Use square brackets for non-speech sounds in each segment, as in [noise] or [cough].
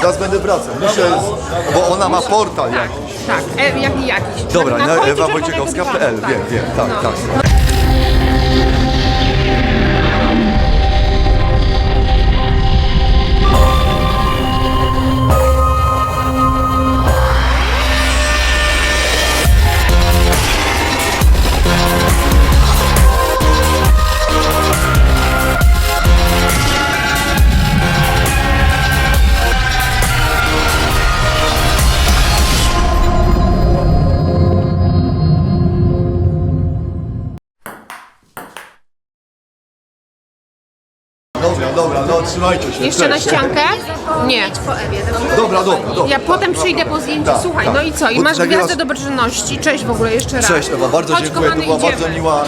Zaraz będę wracał. Muszę, bo ona ma portal jakiś. Tak, e, jak, jakiś. Dobra, na, końcu Ewa czerwonego Wojciechowska.pl, dywana, wiem, wiem, tak, No. tak. Dobra, dobra, no trzymajcie się. Jeszcze na cześć. ściankę? Nie. Dobra, dobra, dobra. Ja potem przyjdę po zdjęciu. Tak, Słuchaj, tak. no i co? I Bo masz nagrywasz- gwiazdę dobroczynności. Cześć w ogóle jeszcze raz. Cześć Ewa, bardzo Chodź, dziękuję, to kochany, była idziemy. bardzo miła, y,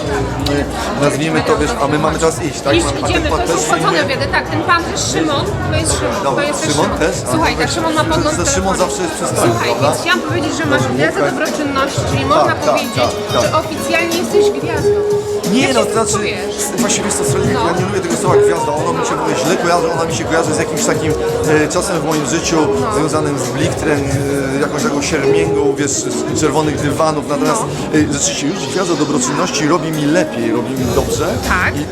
y, nazwijmy to, wiesz, a my mamy teraz iść, tak? Iść, Mamy- a ten idziemy, pan to też są wchodzone filmuje? Tak, ten pan też Szymon, to jest Szymon. Dobra, to jest Szymon też? A, Słuchaj, tak, weź. Szymon ma podgląd Ze Szymon telefonu. zawsze jest przystępny, Słuchaj, prawda? więc chciałam powiedzieć, że masz gwiazdę dobroczynności, czyli można tak, powiedzieć, tak, tak. że oficjalnie jesteś gwiazdą. Nie, Jak no się to znaczy, czujesz? właściwie jest to strasznie, No. ja nie lubię tego słowa gwiazda, ono mi się w ogóle źle kojarzy, ona mi się kojarzy z jakimś takim e, czasem w moim życiu związanym z bliktrem, e, jakąś taką siermięgą, wiesz, z czerwonych dywanów, natomiast No. e, rzeczywiście już gwiazda dobroczynności robi mi lepiej, robi mi dobrze Tak. i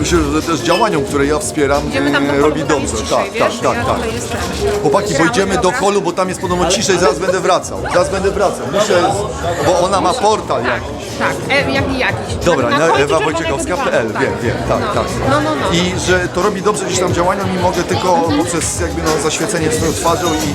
myślę, że też działaniom, które ja wspieram, Idziemy tam do e, holu, robi bo tam dobrze, jest ciszej, tak, wiesz? tak, tak, ja tak. tutaj jestem. Chłopaki, Gramy, pójdziemy do dobra. holu, bo tam jest podobno ciszej, zaraz będę wracał. Zaraz będę wracał. Muszę, bo ona ma portal jakiś. Tak, e, jak, jakiś. Dobra, na, końcu czerwonego wiem, wiem, tak, no. tak. No, no, no. I że to robi dobrze gdzieś tam działaniom i mogę tylko poprzez jakby no, zaświecenie swoją twarzą i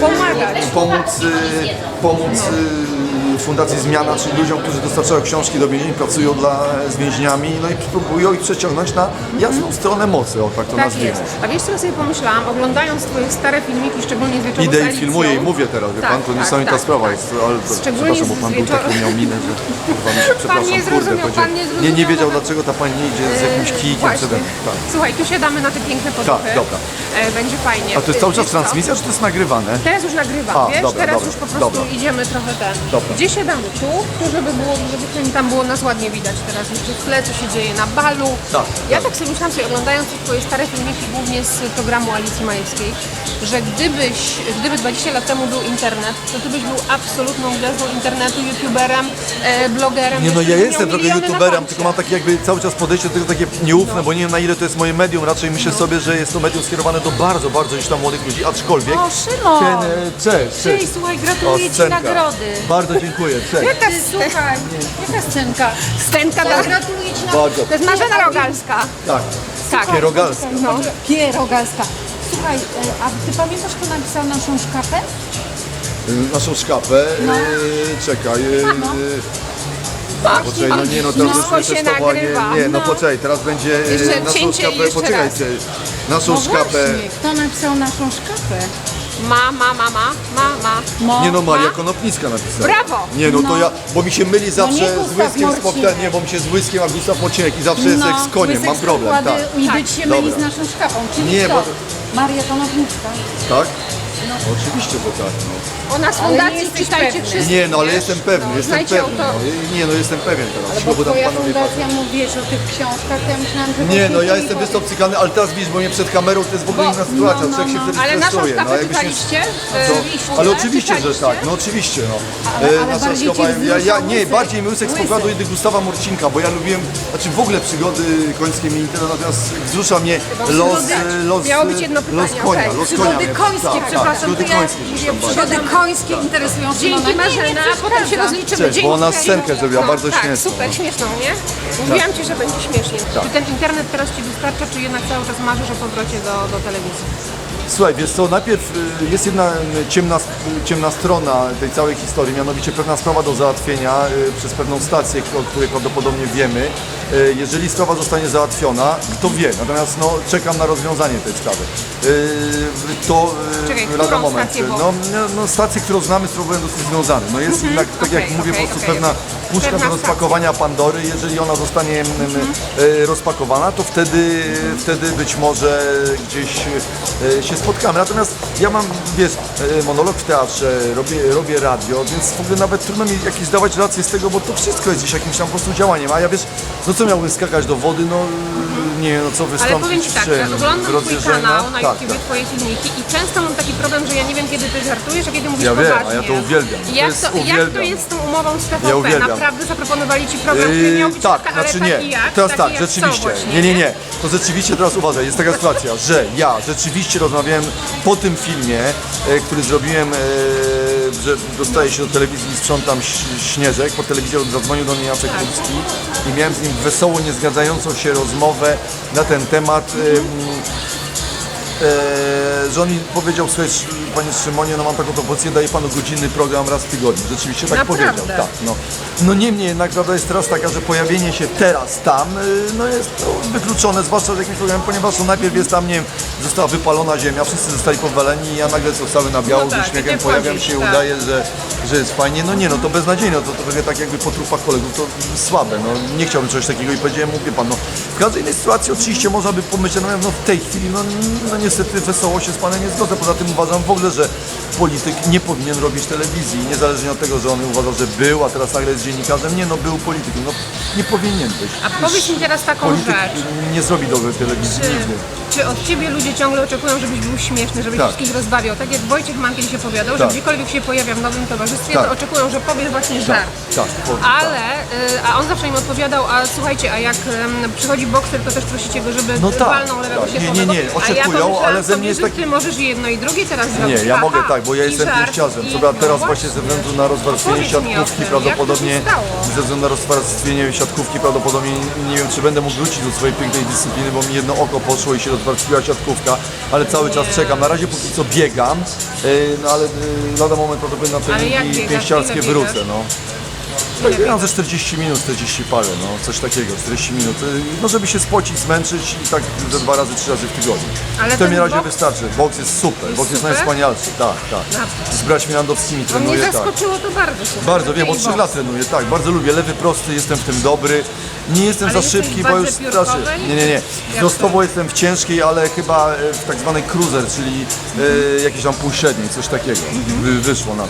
Pomagać. pomóc, yy, pomóc yy, Fundacji Zmiana, czyli ludziom, którzy dostarczają książki do więzień, pracują dla, z więźniami, no i próbują ich przeciągnąć na jasną stronę mocy, o tak to Tak nazwijmy. jest. A wiesz co ja sobie pomyślałam, oglądając twoje stare filmiki, szczególnie z wieczoru Idę i filmuję i mówię teraz, wie Tak, pan, to tak, niesamowita tak, sprawa tak. jest, ale to, Szczególnie przepraszam, bo pan był wieczoru- taki miał minę, że się, [laughs] przepraszam, nie kurde, zrozumiał, powiedział. pan nie nie, nie zrozumiał wiedział dlaczego ta pani nie idzie z jakimś kijkiem przede mną. Tak. Słuchaj, tu siadamy na te piękne poduchy. dobra. E, będzie fajnie. A to jest cały czas Wiesz co? transmisja, czy to jest nagrywane? Teraz już nagrywam, wiesz? Teraz już po prostu idziemy trochę ten. Dobra. Siadamy? Tu? Tu, żeby było, żeby tam było nas ładnie widać teraz. Jeszcze w tle, co się dzieje na balu. Tak, Ja tak. tak sobie myślałam, sobie oglądając te twoje stare filmiki, głównie z programu Alicji Majewskiej, że gdybyś, gdyby 20 lat temu był internet, to ty byś był absolutną gwiazdą internetu, youtuberem, e, blogerem. Nie no, ja jestem trochę youtuberem, tylko mam takie jakby cały czas podejście do tego takie nieufne, bo nie wiem na ile to jest moje medium, raczej myślę No. sobie, że jest to medium skierowane do bardzo, bardzo gdzieś tam młodych ludzi, aczkolwiek... O, Szymon! Ten, e, Cześć, Cześć, cześć. słuchaj, gratuluję Ci nagrody. Bardzo dziękuję, cześć. Jaka słuchaj, Jaka scenka? scenka dla... Gratuluję Ci na... Bardzo. To jest Marzena Rogalska. Tak, Tak. Pierogalska. No. Pierogalska. Słuchaj, e, a Ty pamiętasz, kto napisał naszą szkapę? Y, naszą szkapę. No. Yy, czekaj. Yy, Poczekaj, no nie no, teraz już się testowanie. Nie, no No. poczekaj, teraz będzie naszą szkapę. Poczekajcie. Naszą No szkapę. właśnie, kto napisał naszą szkapę? Ma, ma, ma, ma, ma, ma. Mo, Nie no, Maria ma? Konopnicka napisała. Brawo! Nie no, to No. ja, bo mi się myli zawsze nie z Gustaw Łyskiem Morcinek. nie, bo mi się z Łyskiem, a Gustaw Mocinek i zawsze jest jak z koniem, mam problem, tak. pokłady I być się myli z Dobra. naszą szkapą. Czyli Nie, kto? bo- Maria Konopnicka. Tak? Oczywiście, że tak. No. O nas fundacji czytajcie wszyscy. Nie, no ale jestem pewny, jestem Znajdźcie pewny. autorów. No. Nie, no jestem pewien teraz. Ale Bo bo tam Twoja panowie fundacja mówisz o tych książkach, to ja myślałam, że... Nie, no ja jestem mi wysokcykany, ale teraz widzisz, bo mnie przed kamerą to jest w ogóle Bo- inna sytuacja, no, człowiek się no, wtedy Ale naszą stresuje. szkapę jakbyś nie- czytaliście? E, Iszczurze? Ale oczywiście, że Czytaliście? tak, no oczywiście, no. Ale- E, ale nasza bardziej szkoła, cię ja, ja, wzruszał nie, Łysek. bardziej mi Łysek z pokładu i Gustawa Murcinka, bo ja lubiłem, znaczy w ogóle przygody końskie mnie interesują, natomiast wzrusza mnie los, e, los, Miało być jedno los pytanie, konia, okej. los konia. Przygody mnie- końskie, tak, przepraszam, przygody to ja końskie gdzieś tam bardziej. Przygody końskie interesują Szymona. Dzięki Marzena, a potem się rozliczymy. Cześć, Dzięki. bo ona scenkę zrobiła, No, bardzo tak, śmieszną, super, no. śmieszną, nie? Mówiłam Ci, że będzie śmiesznie. Tak. Czy ten internet teraz Ci wystarcza, czy jednak cały czas marzysz o powrocie do, do telewizji? Słuchaj, wiesz co, najpierw y, jest jedna y, ciemna, ciemna strona tej całej historii, mianowicie pewna sprawa do załatwienia y, przez pewną stację, o której prawdopodobnie wiemy. Y, Jeżeli sprawa zostanie załatwiona, kto wie, natomiast no, czekam na rozwiązanie tej sprawy. Y, To y, Czekaj, lada moment. stację, No, no, no stację, którą znamy, z którą byłem dosyć związany. No jest jednak, tak jak okej, mówię, okej, po prostu okej, pewna okej. Puszka do rozpakowania Pandory. Jeżeli ona zostanie e, rozpakowana, to wtedy, wtedy być może gdzieś e, się spotkamy. Natomiast ja mam, wiesz, e, monolog w teatrze, robię, robię radio, więc w ogóle nawet trudno mi jakieś zdawać rację z tego, bo to wszystko jest gdzieś jakimś tam po prostu działaniem. A ja wiesz, no co miałbym skakać do wody, no nie wiem, no co Ale wystąpić powiem Ci tak, czy ja oglądam Twój kanał na Tak, YouTubie, tak. Twoje filmiki i często mam taki problem, że ja nie wiem kiedy Ty żartujesz, a kiedy mówisz Ja wiem, poważnie. a ja to uwielbiam. I To Jak jest- to, jak to jest z tą umową z TVP? Ja uwielbiam. Naprawdę zaproponowali Ci program, który miał być tak, ale znaczy taki nie. jak? Teraz taki tak, jak co rzeczywiście. właśnie, Nie, nie, nie. To rzeczywiście teraz uważaj, jest taka sytuacja, że ja rzeczywiście rozmawiałem po tym filmie, e, który zrobiłem, e, że dostaję się do telewizji i sprzątam ś- śnieżek. Po telewizji zadzwonił do mnie Jacek Tak. Kurski i miałem z nim wesoło, niezgadzającą się rozmowę na ten temat. em, e, że on mi powiedział, słuchaj, panie Szymonie, no mam taką propozycję, daję panu godzinny program raz w tygodniu. Rzeczywiście tak Naprawdę? powiedział. Tak, no. no niemniej jednak prawda jest teraz taka, że pojawienie się teraz tam y, no jest no, wykluczone, zwłaszcza w jakimś programie, ponieważ no, najpierw jest tam, nie wiem, została wypalona ziemia, wszyscy zostali powaleni i ja nagle co cały na biało No tak, z uśmiechem i ty pojawiam się i tak. udaję, że, że jest fajnie. No nie, no to beznadziejne, to, to trochę tak jakby po trupach kolegów, to słabe, no nie chciałbym czegoś takiego i powiedziałem mu, wie pan, no w każdej innej sytuacji oczywiście można by pomyśleć, no, no w tej chwili, no, no niestety wesoło się z panem nie zgodzę, poza tym uważam w ogóle, że polityk nie powinien robić telewizji, niezależnie od tego, że on uważał, że był, a teraz nagle jest dziennikarzem, nie no, był politykiem, no nie powinien być. A powiedz mi teraz taką Polityk rzecz. nie zrobi dobrej telewizji Czy, nigdy. czy od Ciebie ludzie ciągle oczekują, żebyś był śmieszny, żebyś Tak. wszystkich rozbawiał? Tak jak Wojciech Mankiel się powiadał, że Tak. gdziekolwiek się pojawia w nowym towarzystwie, Tak. to oczekują, że powie właśnie żart. tak, po- Ale, y, a on zawsze im odpowiadał, a słuchajcie, a jak em, przychodzi bokser, to też prosicie go, żeby No tak, walnął tak. Nie, nie, sierpowego. nie, A ja oczekują, ale ze mnie jest taki- Ty możesz jedno i drugie teraz zrobić. Nie, ja mogę tak, bo ja jestem pięściarzem. Co prawda teraz no właśnie ze względu na rozwarstwienie siatkówki prawdopodobnie się ze względu na rozwarstwienie siatkówki prawdopodobnie nie wiem czy będę mógł wrócić do swojej pięknej dyscypliny, bo mi jedno oko poszło i się rozwarstwiła siatkówka, ale cały czas czekam. Na razie póki co biegam, yy, no ale yy, lada moment prawdopodobnie na treningi biegasz? pięściarskie wrócę. No. Tak, biegam ze 40 minut, 40 parę, no coś takiego, 40 minut. Yy, No żeby się spocić, zmęczyć i tak ze dwa razy, trzy razy w tygodniu. Ale w tym razie boks- wystarczy. Boks jest super, boks jest super? najwspanialszy, tak, tak. Z braćmi Landowskimi No mnie trenuję, tak. zaskoczyło to bardzo. słuchaj. Bardzo, wiem, od i 3 boks. lat trenuję, tak, bardzo lubię. Lewy prosty, jestem w tym dobry. Nie jestem Ale za jesteś szybki, w bo wadze już piórkowej? straszy. Nie, nie, nie. Wzrostowo jestem w ciężkiej, ale chyba e, w tak zwanej cruiser, czyli e, jakiejś tam półśredniej, coś takiego. Wy, wyszło na to.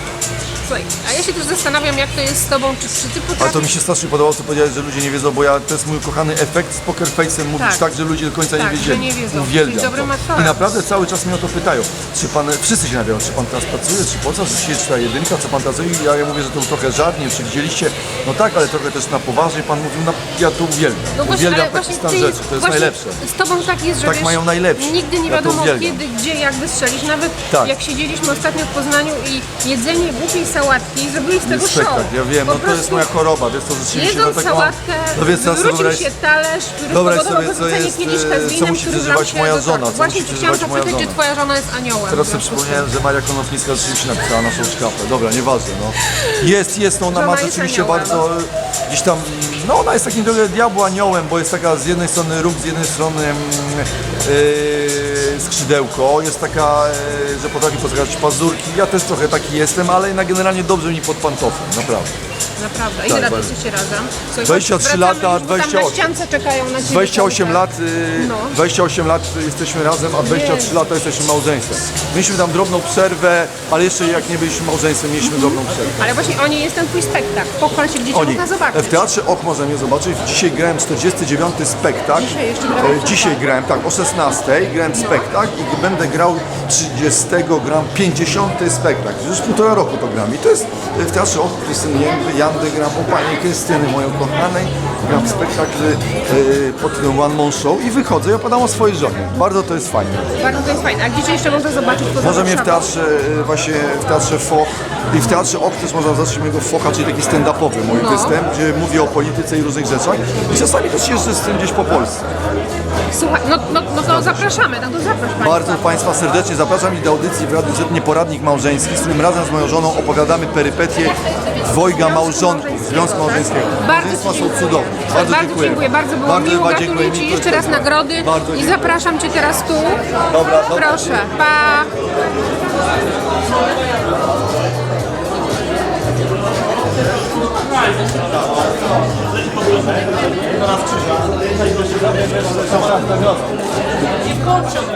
Słuchaj, a ja się też zastanawiam, jak to jest z tobą, czy, czy ty potrafisz... to mi się strasznie podobało, co powiedziałeś, że ludzie nie wiedzą, bo ja, to jest mój kochany efekt z poker face'em mówić Tak. tak. że ludzie do końca Tak, nie wiedzieli. nie wiedzą. Uwielbiam to. aktorem. I naprawdę cały czas mnie o to pytają. Czy pan, wszyscy się nawiają, czy pan teraz pracuje, czy po co, że się czy ta jedynka, co pan teraz robi? Ja, ja mówię, że to był trochę żart, nie wiem, czy widzieliście. No tak, ale trochę też na poważnie pan mówił, no, ja to uwielbiam. No właśnie, uwielbiam ale taki właśnie stan ty- rzeczy, to jest właśnie najlepsze. Z tobą tak jest, że Tak wiesz, mają najlepsi. nigdy nie Ja to wiadomo uwielbiam. kiedy, gdzie, jak wystrzelić. Nawet Tak. jak siedzieliśmy ostatnio w Poznaniu i jedzenie głupiej sałatki, zrobiłeś z tego Jest show. spektakl, ja wiem, Po no to jest prostu moja choroba, wiesz, to rzeczywiście Jedząc no, taką... sałatkę, No więc teraz wywrócił wyobraź- się talerz, który Wyobraź spowodował sobie, co wyrzucenie jest, kieliszka e, z co winem, musi który przeżywać wlał się moja do żona, co Właśnie musi cię chciałam przeżywać moja zapytać, czy żona. twoja żona jest aniołem. Teraz sobie przypomniałem, że Maria Konopnicka rzeczywiście napisała naszą szkapę. Dobra, nieważne, no. Jest, jest, no ona Żona ma jest rzeczywiście aniołem. bardzo e, gdzieś tam, no ona jest takim trochę diabła aniołem, bo jest taka z jednej strony róg, z jednej strony mm, e, skrzydełko, jest taka, e, że potrafi pozgrać pazurki. Ja też trochę taki jestem, ale na generalnie dobrze mi pod pantoflem, naprawdę. Naprawdę. Ile Tak, lat jesteście razem? Słuchaj, 23 wracamy lata, już, bo Tam 28. na czekają na ciebie. 28 cały lat, y, No. 28 lat jesteśmy razem, a 23 Jezu. lata jesteśmy małżeństwem. Mieliśmy tam drobną przerwę, ale jeszcze jak nie byliśmy małżeństwem, mieliśmy drobną przerwę. Ale właśnie oni jest ten twój spektakl. Pochwal się, gdzie cię można zobaczyć. W Teatrze Ok można mnie zobaczyć. Dzisiaj grałem 49 spektakl. Dzisiaj jeszcze grałeś? E, Dzisiaj grałem, tak, o 16 grałem spektakl i będę grał 30, gram 50 spektakl. Już półtora roku to gram. I to jest e, w Teatrze Ok Krystyny Jandy, gram o pani Krystyny, mojej kochanej. Gram spektakl e, pod tytułem One Man Show i wychodzę i opowiadam o swojej żonie. Bardzo to jest fajne. Bardzo to jest fajne. A gdzie cię jeszcze można zobaczyć poza Może mnie w teatrze, e, właśnie w teatrze Foch i w teatrze Ok też można zobaczyć mojego Focha, czyli taki stand-upowy mój No. występ, gdzie mówię o polityce i różnych rzeczach i czasami też jeżdżę z tym gdzieś po Polsce. Słuchaj, no, no, no to zapraszamy, no to zaprosz Państwa. Bardzo Państwa serdecznie zapraszam i do audycji w Radiu Z Nieporadnik Małżeński, z którym razem z moją żoną opowiadamy perypetie dwojga małżonków, Związku Małżeńskiego. Bardzo Małżeństwa są dziękuję. cudowne. Bardzo, bardzo dziękuję. dziękuję, bardzo było Bardzo miło. Gratuluję dziękuję. Ci jeszcze raz nagrody Bardzo i dziękuję. zapraszam Cię teraz tu. Dobra, dobra. Proszę, pa! 어,